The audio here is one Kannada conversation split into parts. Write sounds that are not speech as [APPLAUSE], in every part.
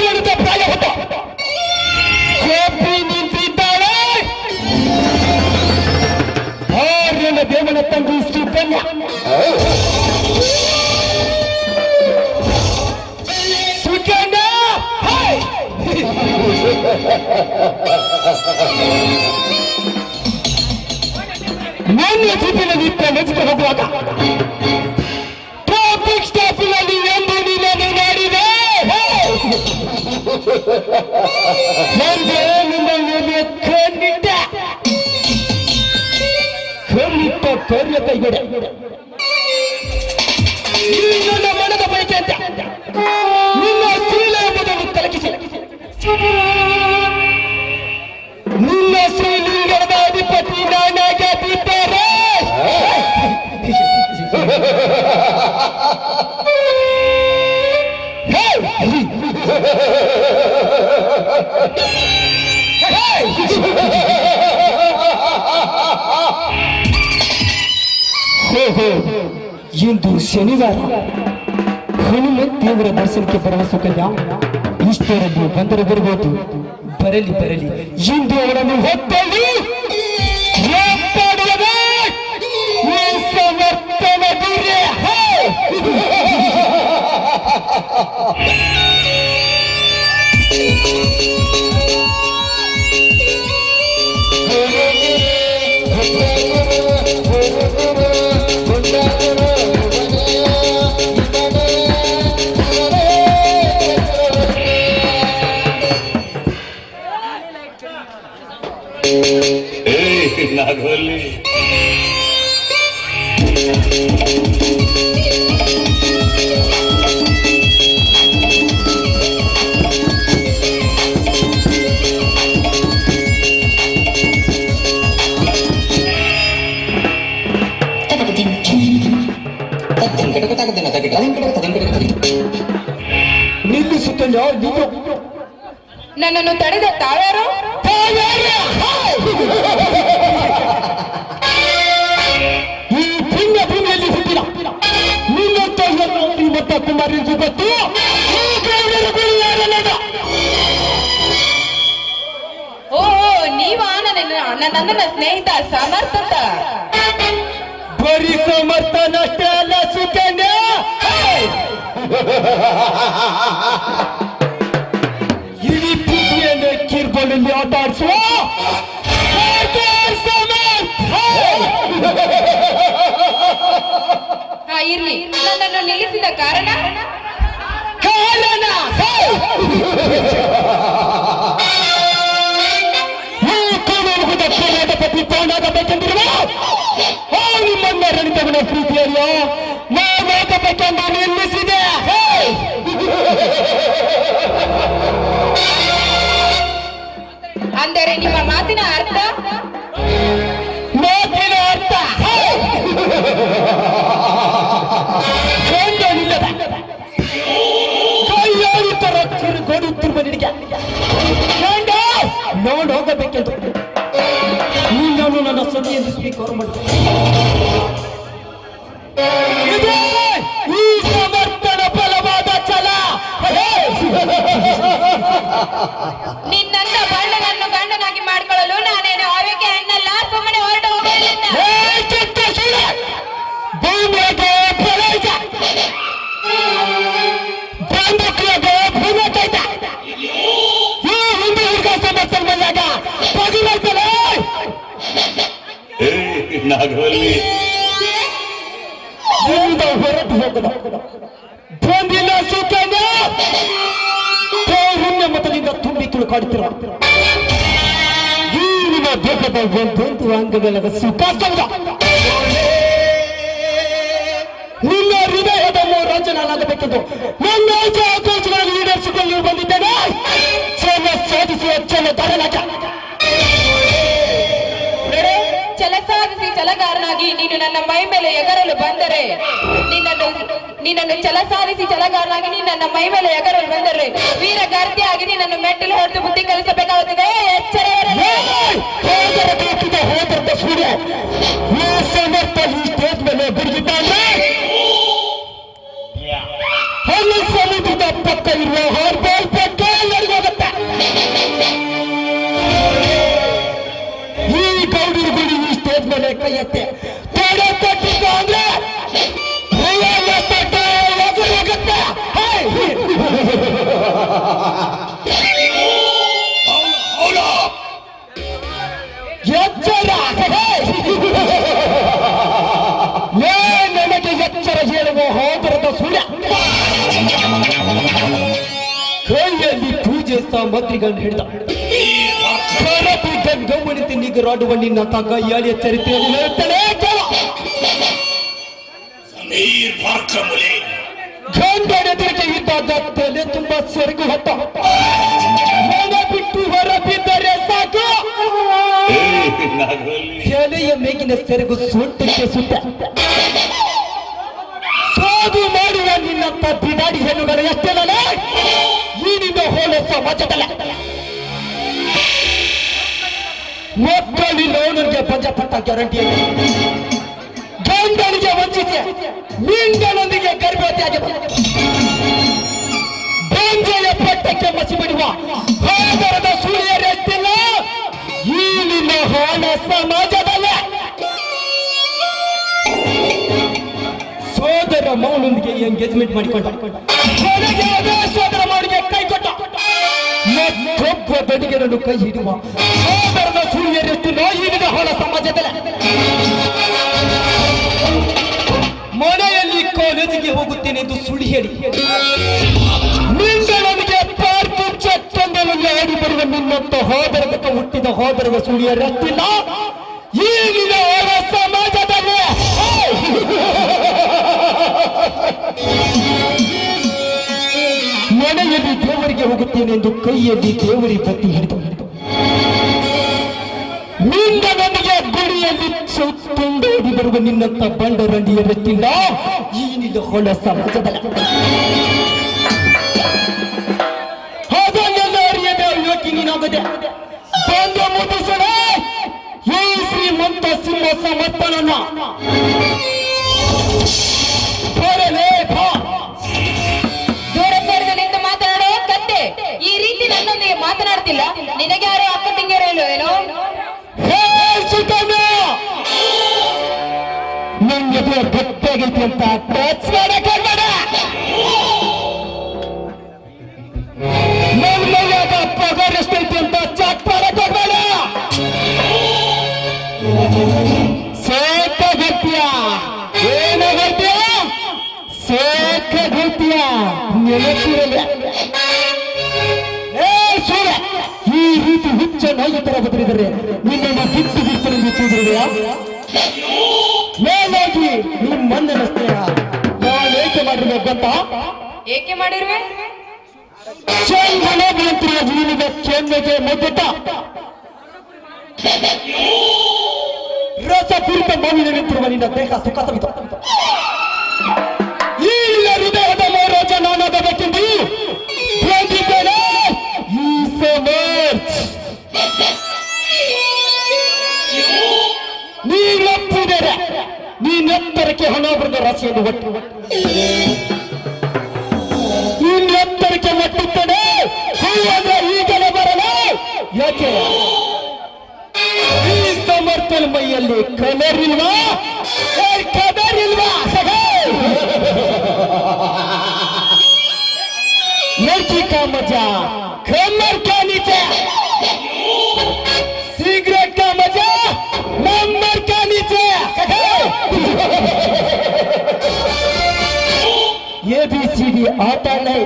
ಏಳಿದ ಪ್ರಾಯ ಕೋಪಿ ನಿಂತಿದ್ದಾಳೆ. ಆರ್ಯನ ದೇವನ ತಂಗಿ ಸುಕನ್ಯಾ. ಸುಕನ್ಯಾ! ನನ್ನ ಜೀಪಿನಲ್ಲಿ ಇತ್ತ ನೆಚ್ಚಿಗೆ ಹೋಗುವಾಗ ನನಗೆ ನಿನ್ನ ಮೇಲೆ ಕಣ್ಣಿಟ್ಟ ಇಂದು ಹುಲಿಯ ತೀವ್ರ ದರ್ಶನಕ್ಕೆ ಬರುವ ಸುಕನ್ಯಾ ಇಷ್ಟರಲ್ಲಿ ಬಂದರೆ ಬರಬಹುದು. ಬರಲಿ ಬರಲಿ. ಇಂದು ಅವರನ್ನು ಹೊತ್ತಲ್ಲಿ ನಿಲ್ಲಿಸುತ್ತಲ್ಲ ನಿಲ್ಲು ನನ್ನನ್ನು ತಡೆದ ತಾವ್ಯಾರು ಈ ಪುಣ್ಯ ಭೂಮಿಯಲ್ಲಿ ಹುಟ್ಟಿದ ನಿನ್ನಂತ ಎಲ್ಲರೂ ಮತ್ತ ಕುಮಾರಿಗೂ ಗೊತ್ತು ಈ ಗೌಡರ ಗುರು ಯಾರನ್ನದ? ಓ ನೀವಾ ನನ್ನ ನನ್ನ ಸ್ನೇಹಿತ ಸಮರ್ಥತ ಬರೀ ಸಮರ್ಥನಷ್ಟೇ ಅಲ್ಲ ಸುಕನ್ಯಾ. ಇಡೀ ಪೃಥ್ವಿಯನ್ನು ಕಿರ್ಬಲಲ್ಲಿ ಆಟ ಆಡಿಸುವ ಇರ್ಲಿ. ನನ್ನನ್ನು ನಿಲ್ಲಿಸಿದ ಕಾರಣ? ಪ್ರೀತಿಯನ್ನು ನಾವಾಗಬೇಕೆಂದು ನಿಲ್ಲಿಸಿದೆ. ಅಂದರೆ ನಿಮ್ಮ ಮಾತಿನ ಅರ್ಥ? ಮಾತಿನ ಅರ್ಥ. ಕಿರುಗೊಡುತ್ತಿರುವ ನಿನಗೆ. ನೋಡ್ ಹೋಗಬೇಕೆಂದು. ನಾನು ನನ್ನ ಸತಿಯನ್ನು ಸ್ವೀಕಾರ ಮಾಡಿದೆ ನಿನ್ನಂತ ಬಣ್ಣನನ್ನು ಗಂಡನಾಗಿ ಮಾಡಿಕೊಳ್ಳಲು ನಾನೇನು ಅವಿಕೆ ಅನ್ನಲ್ಲ ಸುಮ್ಮನೆ ಹೊರಟು ಹೋಗಲಿಲ್ಲ. ಹೇ ಕೆಟ್ಟ ಸುಳ್ಳು! ಕಾಡುತ್ತಿರುವ. ಈ ನಿಮ್ಮ ದೇಹದ ಒಂದೊಂದು ಅಂಗಗಳ ಸುಖ ಸೌಧ ನಿನ್ನ ಹೃದಯದ ರೋಚನಾಗಬೇಕೆಂದು ನನ್ನ ಆಸೆ ಆಕಾಂಕ್ಷೆಗಳನ್ನು ಈಡೇರಿಸಿಕೊಂಡು ಬಂದಿದ್ದೇನೆ. ಛಲ ಸಾಧಿಸುವ ಛಲಧರನಕ ನೋಡು, ನನ್ನ ಮೈ ಮೇಲೆ ಎಗರಲು ಬಂದರೆ ನಿನ್ನನ್ನು ನಿನ್ನನ್ನು ಛಲ ಸಾರಿಸಿ ಛಲಗಾರನಾಗಿ ನೀನು ನನ್ನ ಮೈ ಮೇಲೆ ಎಗರಲು ಬಂದರೆ ವೀರ ಗರ್ತಿಯಾಗಿ ನಿನ್ನನ್ನು ಮೆಟ್ಟಲು ಹೊರತು ಬುದ್ಧಿ ಕಲಿಸಬೇಕಾಗುತ್ತದೆ ಎಚ್ಚರ ಪಕ್ಕ ಹೋದರ ಪೂಜೆ ಹೇಳ್ದ. ಗಂಗಮ್ಮನಿತಿ ನಿಗರಾಡುವ ನಿನ್ನ ತಗ ಯಾಳಿಯ ಚರಿತ್ರೆಯಲ್ಲಿ ಹೇಳ್ತಾನೆ ಸಮೀರ್ ಪಾರ್ಕಮುಲೆ ಗಂಡನ ಎದುರಿಗೆ ಇದ್ದಾಗ ತಲೆ ತುಂಬಾ ಸೆರಗು ಹೊತ್ತ. ಮನ ಬಿಟ್ಟು ಹೊರ ಬಿದ್ದರೆ ಸಾಕು ಎಲೆಯ ಮೇಗಿನ ಸೆರಗು ಸೊಂಟಕ್ಕೆ ಸುತ್ತ ಹೋಲ ಸಮಾಜದಲ್ಲ ಮಕ್ಕಳಿಲ್ಲ ಅವನಿಗೆ ಪಂಚಪಟ್ಟ ಗ್ಯಾರಂಟಿ ಗಂಡನಿಗೆ ವಂಚಿಸಿ ಲಿಂಗನೊಂದಿಗೆ ಗರ್ಭವತಿಯಾಗಿ ಬಂಜೆಯ ಪಟ್ಟಕ್ಕೆ ಮಸಿ ಬಿಡುವ ಹೋದರದ ಸೂರ್ಯರೆತ್ತಿಲ್ಲ ಈ ನಿನ್ನ ಹೋಣ ಸಮಾಜದಲ್ಲ. ಸೋದರ ಮೌನೊಂದಿಗೆ ಎಂಗೇಜ್ಮೆಂಟ್ ಮಾಡಿಕೊಂಡ. ಬೆಡಿಗೆರನ್ನು ಕೈ ಹಿಡುವ ಸೋದರದ ಸೂರ್ಯರೆತ್ತಿಲ್ಲ ಈ ನಿನ್ನ ಸಮಾಜದಲ್ಲಿ. ಮನೆಯಲ್ಲಿ ಕಾಲೇಜಿಗೆ ಹೋಗುತ್ತೇನೆ ಎಂದು ಸುಳಿ ಹೇಳಿ. ಚಟ್ಟಂಗಳಲ್ಲಿ ಆಡಿ ಬರುವ ನಿನ್ನಂತ ಹೋದರದಕ್ಕೆ ಹುಟ್ಟಿದ ಹೋದರದ ಸುಳಿಯ ರತ್ತಿಲ್ಲ ದೇವರಿಗೆ ಹೋಗುತ್ತೇನೆ ಎಂದು ಕೈಯಲ್ಲಿ ದೇವರಿ ಬತ್ತಿ ಹಿಡಿದು. ನಿನ್ನನೊಂದಿಗೆ ಗುಡಿಯಲ್ಲಿ ಸುತ್ತುಂಡೋಡಿ ಬರುವ ನಿನ್ನಂತ ಬಂಡರಂಡಿಯ ರಟ್ಟಿಲ್ಲ ನಿನ್ನ ಹೊಳ ಸಮಾಜದಲ್ಲ. ಅದನ್ನೆಲ್ಲ ಅರಿಯದೆ ಯೋಗಿ ನೀನಾಗದೆ ಬಂದು ಮುಟ್ಟಿಸದೆ ಈ ಶ್ರೀಮಂತ ಸಿಂಹ ಸಮರ್ಥನನ್ನ ಅಂತ ಟಚ್ ಮಾಡಕ್ ಹೋಗ್ಬೇಡ ನನ್ ಮೈಯಾಗ ಪಗಾರ ಎಷ್ಟೈತಿ ಅಂತ ಚೆಕ್ ಮಾಡಕ್ ಹೋಗ್ಬೇಡ ಸೇಕ ಗಟ್ಟಿಯ ಏನ ಗಟ್ಟಿಯ ಸೇಕ ಗಟ್ಟಿಯ ನೆನಪಿರಲ್ಲ ಈ ರೀತಿ ಹುಚ್ಚ ನಾಯಿ ತರ ಬದಲಿದರೆ ನಿನ್ನನ್ನು ಬಿಟ್ಟು ಬಿಟ್ಟು ನಿಮಗೆ ತಿಳಿದಿರುವೆಯಾ? ಗೊತ್ತಾ ಏಕೆ ಮಾಡಿರುವೆ? ನಿಂತಿರುವ ಜೀವನದ ಕೆನ್ನೆಗೆ ಮುದ್ದಿಟ್ಟ ರಸಪೂರಿತ ಮಣ್ಣಿನ ನಿಂತಿರುವ ನಿನ್ನ ದೇಹ ಸುಖ ಸವಿತ ఏబిసిడి ఆటోలో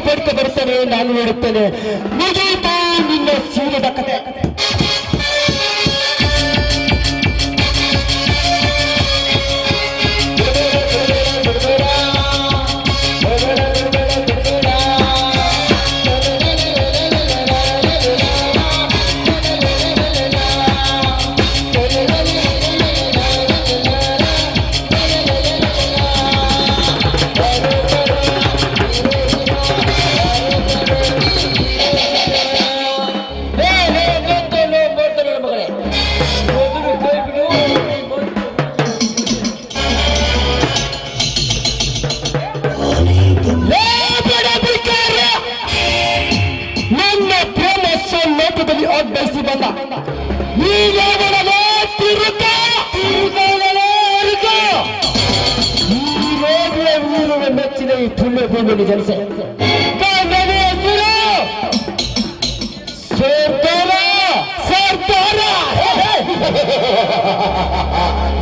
ಕಾಪಾಡ್ಕ ಬರ್ತಾನೆ ನಾನು ನೋಡುತ್ತೇನೆ.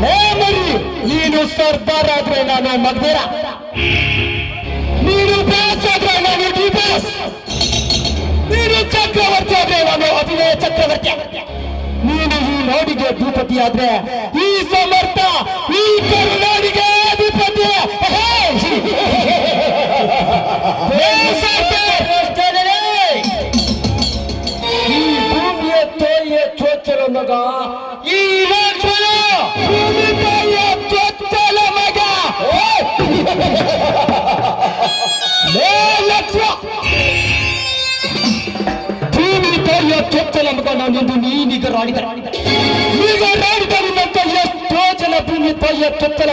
ಹೇ ಮರಿ ನೀನು ಸರ್ದಾರ ಆದ್ರೆ ನಾನು ಮಗ್ದೀರ ನೀನು ಬ್ಯಾಸ್ ಆದ್ರೆ ನಾನು ಡಿಬಾಸ್ ನೀನು ಚಕ್ರವರ್ತಿ ಆದ್ರೆ ನಾನು ಅಭಿನಯ ಚಕ್ರವರ್ತಿ. ನೀನು ಈ ನಾಡಿಗೆ ಅಧಿಪತಿ ಆದ್ರೆ ಈ ಸಮರ್ಥ ಈ ಕರುನಾಡಿಗೆ ಅಧಿಪತಿ. ఈ భూమి ఎత్తో ఏ చోచలమగా ఈ రోజులో భూమితో ఏ చోచలమగా భూమితో ఏ చోచలమగా నన్ను నీ నీకు రాడిత నీకు రాడిత ఉన్నంత ఏ చోచల భూమితో ఏ చోచల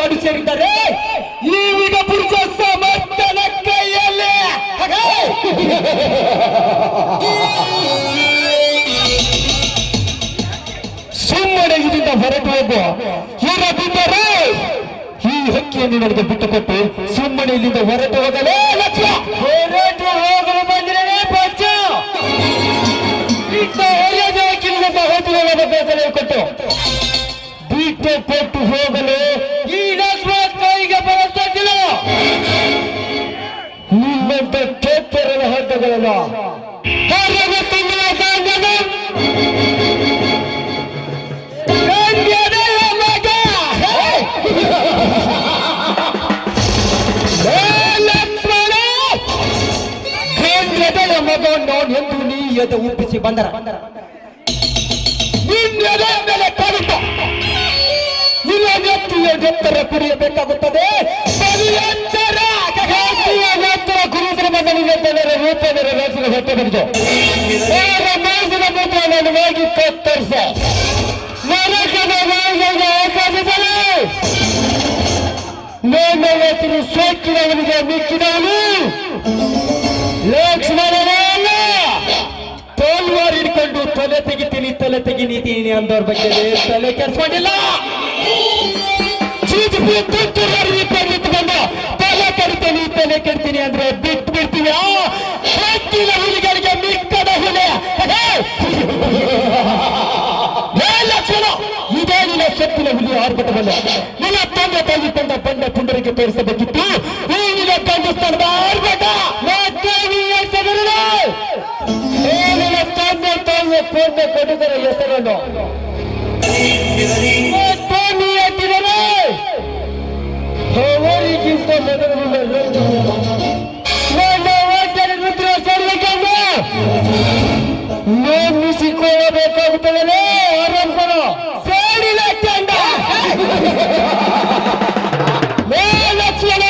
ಸುಡುಗಾಡು ಸೇರಿದ್ದಾರೆ. ಈವೀಗ ಪುರುಷ ಸಮರ್ಥನ ಕೈಯಲ್ಲಿ ಸುಮ್ಮನೆ ಇದರಿಂದ ಹೊರಟು ಹೋಗು. ಬಿದ್ದರೆ ಈ ಹಕ್ಕಿಯನ್ನು ನನಗೆ ಬಿಟ್ಟುಕೊಟ್ಟು ಸುಮ್ಮನೆ ಇಲ್ಲಿಂದ ಹೊರಟು ಎಂದು ಹುಟ್ಟಿಸಿ ಬಂದರ. ಮೇಲೆ ಕಾಡುತ್ತ ಇಲ್ಲ ವ್ಯಕ್ತಿಯ ಎತ್ತರ ಕುರಿಯಬೇಕಾಗುತ್ತದೆ. ಹೊಟ್ಟೆ ಬರಿದು ಅವರ ಮನಸ್ಸಿನ ನಾನು ಹೋಗಿ ತಲೆ ನೀತಿ ಅಂದವ್ರ ಬಗ್ಗೆ ತಲೆ ಕೆಡ್ಸ್ಕೊಂಡಿಲ್ಲ. ತಲೆ ಕೆಡ್ತೀನಿ ತಲೆ ಕೆಡ್ತೀನಿ ಹುಲಿ. ಆರ್ಭಟವಲ್ಲ. ನಿನ್ನ ತಂದೆ ತಂದು ತಂದ ಬಂದ ಪುಂಡರಿಗೆ ತೋರಿಸಬೇಕಿತ್ತು. ತಾಯಿಯ ಕೊಟ್ಟಿದ್ದಾರೆ ಹೆಸರನ್ನು. ಅವರಿಗಿಂತ ಮೊದಲು ನೇಮಿಸಿಕೊಳ್ಳಬೇಕಾಗುತ್ತದೆ ಆರಂಭನ ಸೇಡಿನ ತಂಡ. ಲಕ್ಷ್ಮಣ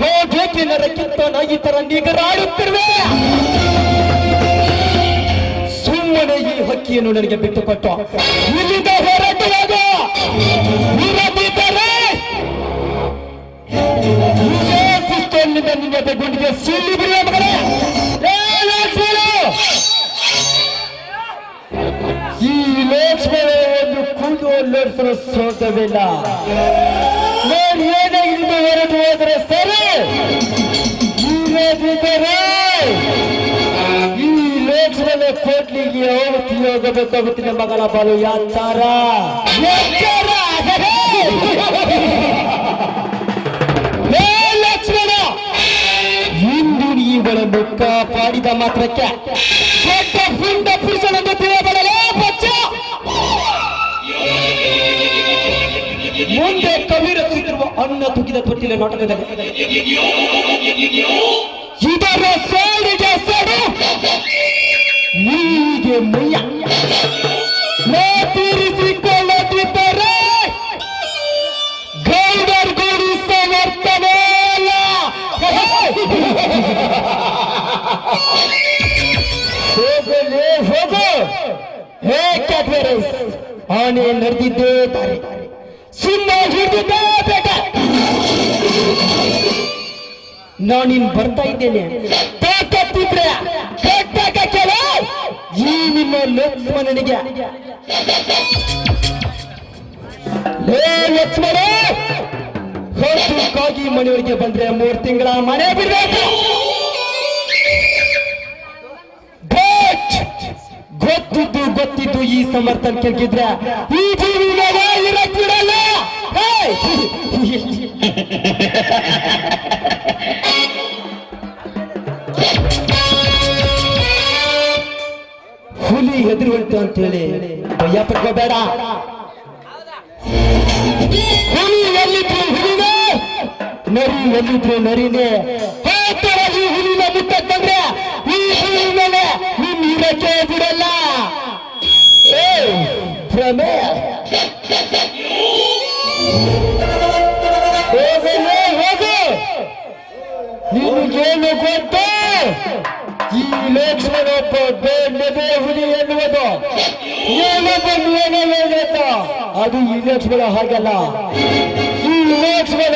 ಹೋಗಿ ನರಕ್ಕಿಂತ ಈ ತರ ನಿಗರಾಡುತ್ತಿರುವೆ. ಈ ಹಕ್ಕಿಯನ್ನು ನನಗೆ ಬಿಟ್ಟುಕೊಟ್ಟು. ಇಲ್ಲಿಂದ ಹೊರಟುವಾಗ ನಿನ್ನ ಗುಂಡಿಗೆ ಸಿಲ್ಲಿ ಬಿಡುವ ಲಕ್ಷ್ಮಣ. ಈ ಲಕ್ಷ್ಮಣ ಒಂದು ಕೂದು ಅಲ್ಲಾಡಿಸಲು ಸಾಧ್ಯವಿಲ್ಲ. ಬೇಕಾಗುತ್ತಿದೆ ಮಗಳ ಬಾಲು. ಯಾಚಾರ ಯಾಚಾರ ಹೇ ಲಕ್ಷ್ಮಣ. ಇಂದು ನೀವುಗಳನ್ನು ಕಾಪಾಡಿದ ಮಾತ್ರಕ್ಕೆ ದೊಡ್ಡ ಪುಂಡ ಪುರುಷನನ್ನು ತಿಳಿಯಬಡಲೇ ಬಚ್ಚ. ಮುಂದೆ ಕವಿ ರಚಿಸಿರುವ ಅನ್ನ ತುಗಿದ ತೊಟ್ಟಿಲ ನಾಟಕದಲ್ಲಿ. ಇದರ ಸೇಡಿಗೆ ಸಡು. ನೀಗೆ ಮುಯ್ಯ. ತೀರಿಸಿಕೊಳ್ಳದಿದ್ದರೆ ಗೌಡರ್ ಗೌಡಿ ಸಮರ್ಥನೆ ಹೋಗಲೇ ಹೋಗು ಹೇ ಕ್ಯಾಟ್ವೇರಸ್, ಆನೆ ನಡೆದಿದ್ದೇ ತಾರೆ ಸಿಂಹ ಹಿಡಿದಿದ್ದೇ ಬೇಟ ನಾನಿನ್ ಬರ್ತಾ ಇದ್ದೇನೆ. ನಿಮ್ಮ ಲಕ್ಷ್ಮಣನಿಗೆ. ಲೇ ಲಕ್ಷ್ಮಣ ಹೋಗಿ ಮನೆಯವರಿಗೆ ಬಂದ್ರೆ ಮೂರ್ ತಿಂಗಳ ಮನೆ ಬಿಡಬೇಕು. ಗೊತ್ತಿದ್ದು ಗೊತ್ತಿದ್ದು ಈ ಸಮರ್ಥನ್ ಕೆಳಗಿದ್ರೆ ಈ ಜೀವಿ ಮೇಲೆ ಇರಕ್ ಬಿಡಲ್ಲ [LAUGHS] ಹೇ! ಹುಲಿ ಹೆದರುವಂತೆ ಅಂತ ಹೇಳಿ ಭಯ ಪಡ್ಕೋಬೇಡ. ಹುಲಿ ಎಲ್ಲಿದ್ರು ಹುಲಿನೇ, ನರಿ ಎಲ್ಲಿದ್ರು ನರಿನೇ. ಹುಲಿನ ಬಿಟ್ಟಂದ್ರೆ ಈ ಹುಲಿ ಮೇಲೆ ಇರಕ್ಕೆ ಬಿಡಲ್ಲ. ಏ, ಭ್ರಮೆ. ಏನೊಬ್ಬ ಏನೇ ಹೇಳುತ್ತ ಅದು ಲಕ್ಷ್ಮಣ ಹಾಗಲ್ಲ. ಈ ಲಕ್ಷ್ಮಣ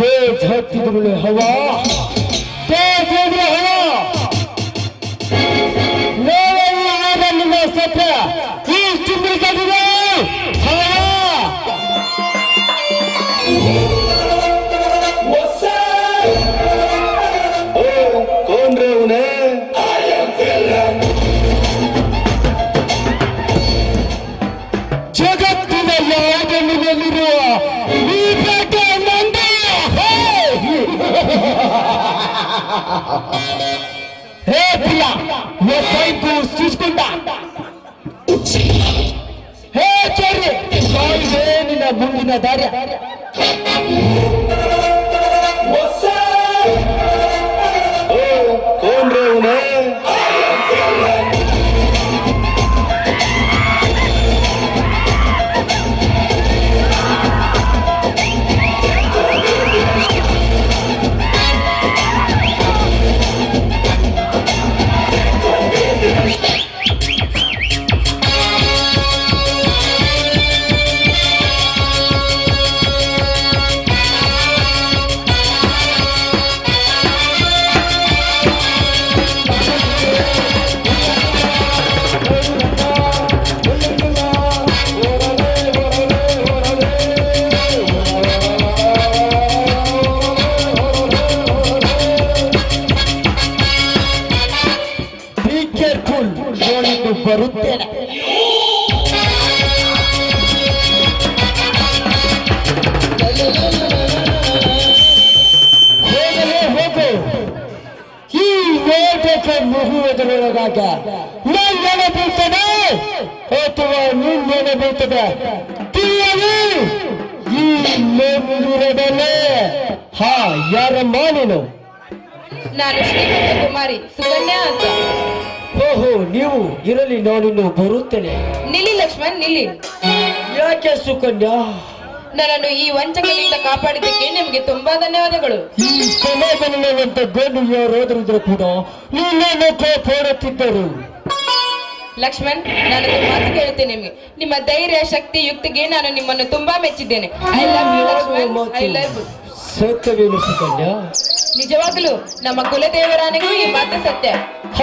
ತೇಜ್ ಹತ್ತಿದ್ರು ಹವಾ. ನಿನ್ನ ಮುಂದಿನ ಇರಲಿ ನಾನಿನ್ನು ಬರುತ್ತೇನೆ. ನಿಲ್ಲಿ ಲಕ್ಷ್ಮಣ್ ನಿಲ್ಲಿ. ಯಾಕೆ ಸುಕನ್ಯಾ? ನನ್ನನ್ನು ಈ ವಂಚನೆಯಿಂದ ಕಾಪಾಡಿದ್ದಕ್ಕೆ ನಿಮಗೆ ತುಂಬಾ ಧನ್ಯವಾದಗಳು. ಈ ಸಮಾಧಾನವಂತ ಗಂಡು ಯಾರಾದ್ರೂ ಕೂಡ ನಿನ್ನನ್ನು ಕಾಪಾಡುತ್ತಿದ್ದರು. ಲಕ್ಷ್ಮಣ್ ನಾನು ಒಂದು ಮಾತು ಕೇಳುತ್ತೇನೆ ನಿಮಗೆ. ನಿಮ್ಮ ಧೈರ್ಯ ಶಕ್ತಿ ಯುಕ್ತಿಗೆ ನಾನು ನಿಮ್ಮನ್ನು ತುಂಬಾ ಮೆಚ್ಚಿದ್ದೇನೆ. I love you Lakshman. I love ಸೇತವೇನು Sukanya ನಿಜವಾಗಲೂ ನಮ್ಮ ಕುಲದೇವರಾನಿಗೂ ಈ ಮಾತು ಸತ್ಯ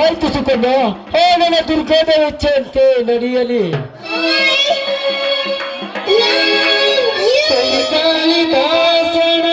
ಆಯ್ತು ಸುಕನ್ಯಾ ಆ ನನ್ನ ದುರ್ಗದ ವೆಚ್ಚಂತೆ ನಡೆಯಲಿ ಕಾಳಿದಾಸನ